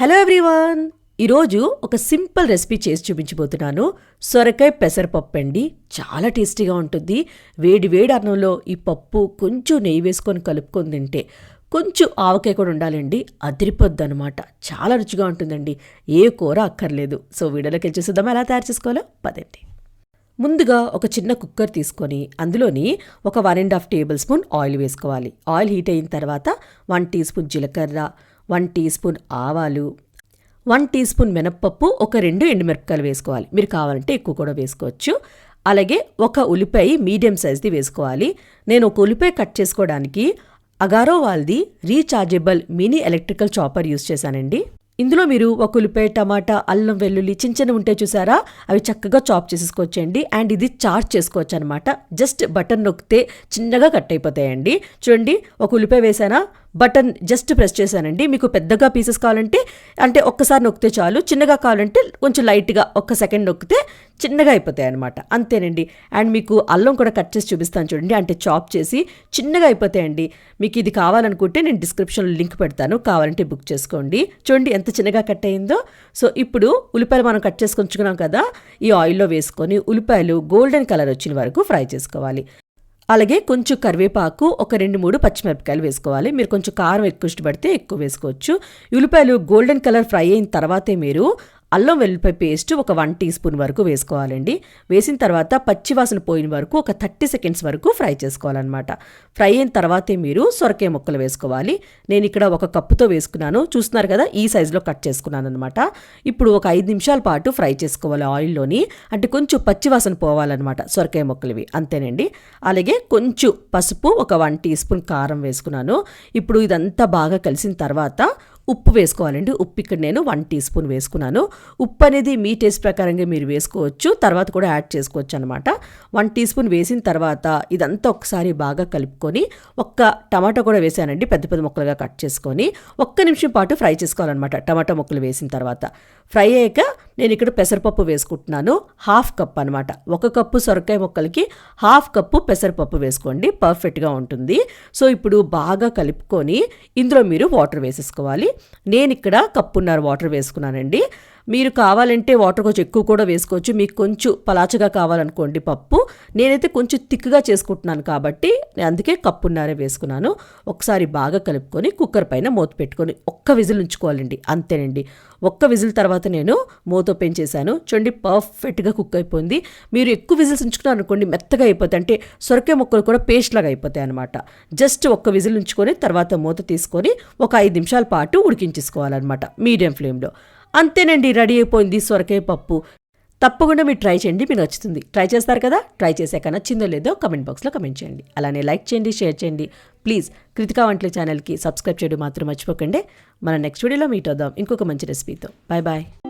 Hello everyone. ఈరోజు ఒక simple recipe చేసి చూపించబోతున్నాను. సొరకాయ పెసరపప్పు అండి. చాలా టేస్టీగా ఉంటుంది. వేడి వేడి అన్నంలో ఈ పప్పు కొంచెం నెయ్యి వేసుకొని కలుపుకొని తింటే కొంచెం ఆవకాయ కూడా ఉండాలండి. అదిరిపోద్ది అనమాట చాలా రుచిగా ఉంటుందండి. ఏ కూర అక్కర్లేదు. సో వీడియోలోకి వెళ్ళేసేద్దాం ఎలా తయారు చేసుకోవాలో పదండి. ముందుగా ఒక చిన్న కుక్కర్ తీసుకొని అందులోని ఒక one and half tablespoon oil వేసుకోవాలి. ఆయిల్ హీట్ అయిన తర్వాత వన్ టీ స్పూన్ జీలకర్ర వన్ టీ స్పూన్ ఆవాలు వన్ టీ స్పూన్ మినప్పప్పు ఒక రెండు ఎండుమిరపకాయలు వేసుకోవాలి. మీరు కావాలంటే ఎక్కువ కూడా వేసుకోవచ్చు. అలాగే ఒక ఉల్లిపాయ మీడియం సైజ్ది వేసుకోవాలి. నేను ఒక ఉల్లిపాయ కట్ చేసుకోవడానికి అగారో వాళ్ళది rechargeable mini electrical chopper use చేశానండి. ఇందులో మీరు ఒక ఉల్లిపాయ టమాటా అల్లం వెల్లుల్లి చిన్న చిన్న ఉంటే చూసారా? అవి చక్కగా చాప్ చేసేసుకోవచ్చండి. అండ్ ఇది చార్జ్ చేసుకోవచ్చు అనమాట జస్ట్ బటన్ నొక్కితే చిన్నగా కట్ అయిపోతాయండి. చూడండి ఒక ఉల్లిపాయ వేసానా? బటన్ జస్ట్ ప్రెస్ చేశానండి. మీకు పెద్దగా పీసెస్ కావాలంటే అంటే ఒక్కసారి నొక్కితే చాలు. చిన్నగా కావాలంటే కొంచెం లైట్గా ఒక్క సెకండ్ నొక్కితే చిన్నగా అయిపోతాయి అనమాట అంతేనండి. అండ్ మీకు అల్లం కూడా కట్ చేసి చూపిస్తాను చూడండి. అంటే చాప్ చేసి చిన్నగా అయిపోతాయండి. మీకు ఇది కావాలనుకుంటే నేను డిస్క్రిప్షన్లో లింక్ పెడతాను. కావాలంటే బుక్ చేసుకోండి. చూడండి ఎంత చిన్నగా కట్ అయిందో. సో ఇప్పుడు ఉల్లిపాయలు మనం కట్ చేసుకొచ్చుకున్నాం కదా ఈ ఆయిల్లో వేసుకొని ఉల్లిపాయలు గోల్డెన్ కలర్ వచ్చిన వరకు ఫ్రై చేసుకోవాలి. అలాగే కొంచెం కరివేపాకు ఒక రెండు మూడు పచ్చిమిరపకాయలు వేసుకోవాలి. మీరు కొంచెం కారం ఎక్కువ ఇష్టపడితే ఎక్కువ వేసుకోవచ్చు. ఉల్లిపాయలు గోల్డెన్ కలర్ ఫ్రై అయిన తర్వాతే మీరు అల్లం వెల్లుల్లిపాయ పేస్ట్ ఒక వన్ టీ స్పూన్ వరకు వేసుకోవాలండి. వేసిన తర్వాత పచ్చివాసన పోయిన వరకు ఒక థర్టీ సెకండ్స్ వరకు ఫ్రై చేసుకోవాలన్నమాట. ఫ్రై అయిన తర్వాతే మీరు సొరకాయ ముక్కలు వేసుకోవాలి. నేను ఇక్కడ ఒక కప్పుతో వేసుకున్నాను. చూస్తున్నారు కదా ఈ సైజులో కట్ చేసుకున్నాను అనమాట ఇప్పుడు ఒక ఐదు నిమిషాల పాటు ఫ్రై చేసుకోవాలి ఆయిల్లోని. అంటే కొంచెం పచ్చివాసన పోవాలన్నమాట సొరకాయ ముక్కలవి. అంతేనండి. అలాగే కొంచెం పసుపు ఒక వన్ టీ స్పూన్ కారం వేసుకున్నాను. ఇప్పుడు ఇదంతా బాగా కలిసిన తర్వాత ఉప్పు వేసుకోవాలండి. ఉప్పు ఇక్కడ నేను వన్ టీ స్పూన్ వేసుకున్నాను. ఉప్పు అనేది మీ టేస్ట్ ప్రకారంగా మీరు వేసుకోవచ్చు. తర్వాత కూడా యాడ్ చేసుకోవచ్చు అనమాట వన్ టీ స్పూన్ వేసిన తర్వాత ఇదంతా ఒకసారి బాగా కలుపుకొని ఒక్క టమాటా కూడా వేసానండి. పెద్ద పెద్ద ముక్కలుగా కట్ చేసుకొని ఒక్క నిమిషం పాటు ఫ్రై చేసుకోవాలన్నమాట. టమాటా ముక్కలు వేసిన తర్వాత ఫ్రై అయ్యాక నేను ఇక్కడ పెసరపప్పు వేసుకుంటున్నాను. హాఫ్ కప్ అనమాట ఒక కప్పు సొరకాయ ముక్కలకి హాఫ్ కప్పు పెసరపప్పు వేసుకోండి. పర్ఫెక్ట్గా ఉంటుంది. సో ఇప్పుడు బాగా కలుపుకొని ఇందులో మీరు వాటర్ వేసేసుకోవాలి. నేను ఇక్కడ కప్పున్నర వాటర్ వేసుకున్నానండి. మీరు కావాలంటే వాటర్ కొంచెం ఎక్కువ కూడా వేసుకోవచ్చు. మీకు కొంచెం పలాచగా కావాలనుకోండి పప్పు. నేనైతే కొంచెం థిక్గా చేసుకుంటున్నాను కాబట్టి అందుకే కప్పున్నారే వేసుకున్నాను. ఒకసారి బాగా కలుపుకొని కుక్కర్ పైన మూత పెట్టుకొని ఒక్క విజిల్ ఉంచుకోవాలండి. అంతేనండి. ఒక్క విజిల్ తర్వాత నేను మూత ఓపెన్ చేశాను. చూడండి పర్ఫెక్ట్గా కుక్ అయిపోయింది. మీరు ఎక్కువ విజిల్స్ ఉంచుకున్నారు అనుకోండి మెత్తగా అయిపోతాయి. అంటే సొరకాయ ముక్కలు కూడా పేస్ట్ లాగా అయిపోతాయి అనమాట జస్ట్ ఒక్క విజిల్ ఉంచుకొని తర్వాత మూత తీసుకొని ఒక ఐదు నిమిషాల పాటు ఉడికించేసుకోవాలన్నమాట మీడియం ఫ్లేమ్లో. అంతేనండి రెడీ అయిపోయింది సొరకాయ పప్పు. తప్పకుండా మీరు ట్రై చేయండి మీకు నచ్చుతుంది. ట్రై చేస్తారు కదా? ట్రై చేశాక నచ్చిందో లేదో కమెంట్ బాక్స్లో కమెంట్ చేయండి. అలానే లైక్ చేయండి షేర్ చేయండి. ప్లీజ్ కృతికా వంటల ఛానల్కి సబ్స్క్రైబ్ చేయడం మాత్రం మర్చిపోకండి. మన నెక్స్ట్ వీడియోలో మీట్ అవుదాం. ఇంకొక మంచి రెసిపీతో. Bye bye.